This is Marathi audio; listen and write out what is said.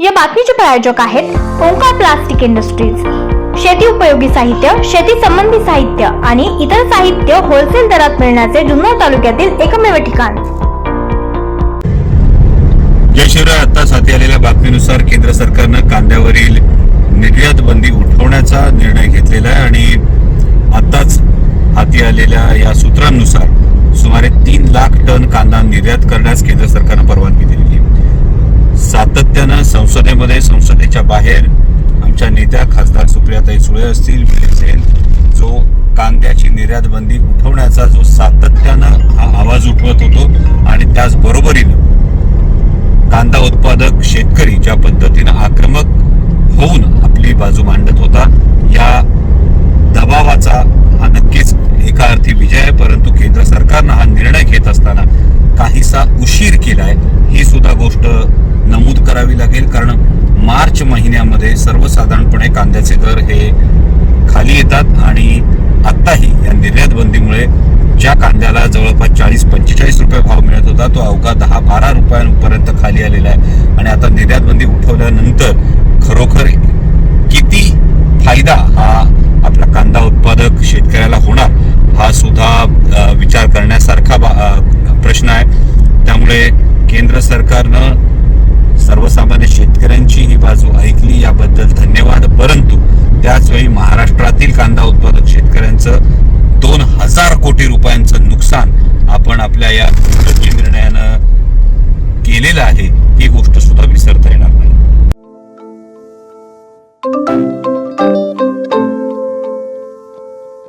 या बातमीचे प्रायोजक आहेत ओंकार प्लास्टिक इंडस्ट्रीज. शेती उपयोगी साहित्य शेती संबंधी साहित्य आणि इतर साहित्य होलसेल दरात मिळण्याचे जुन्नर तालुक्यातील एकमेव ठिकाण. जय आता हाती आलेल्या बातमीनुसार केंद्र सरकारनं कांद्यावरील निर्यात बंदी उठवण्याचा निर्णय घेतलेला आहे आणि आताच हाती आलेल्या या सूत्रांनुसार सुमारे तीन लाख टन कांदा निर्यात करण्यास केंद्र सरकारनं परवानगी दिलेली आहे. सातत्यानं संसदेमध्ये संसदेच्या बाहेर आमच्या नेत्या खासदार सुप्रियाताई सुळे असतील असेल जो कांद्याची निर्यात बंदी उठवण्याचा जो सातत्यानं हा आवाज उठवत होतो आणि त्याचबरोबरीनं कांदा उत्पादक शेतकरी ज्या पद्धतीनं आक्रमक होऊन आपली बाजू मांडत होता या दबावाचा हा नक्कीच एका अर्थी विजय आहे. परंतु केंद्र सरकारनं हा निर्णय घेत असताना काहीसा उशीर केलाय ही सुद्धा गोष्ट सर्वसाधारणपणे कांद्याचे दर हे खाली येतात आणि आत्ताही या निर्यात बंदीमुळे ज्या कांद्याला जवळपास चाळीस पंचेचाळीस रुपये भाव मिळत होता तो अवघा दहा बारा रुपयांपर्यंत खाली आलेला आहे. आणि आता निर्यात बंदी उठवल्यानंतर खरोखर किती फायदा हा आपला कांदा उत्पादक शेतकऱ्याला होणार हा सुद्धा विचार करण्यासारखा बा- प्रश्न आहे. त्यामुळे केंद्र सरकारनं सर्वसामान्य शेतकऱ्यांची ही बाजू ऐकली याबद्दल धन्यवाद. परंतु त्याचवेळी महाराष्ट्रातील कांदा उत्पादक शेतकऱ्यांचं दोन हजार कोटी रुपयांचं नुकसान आपण आपल्या या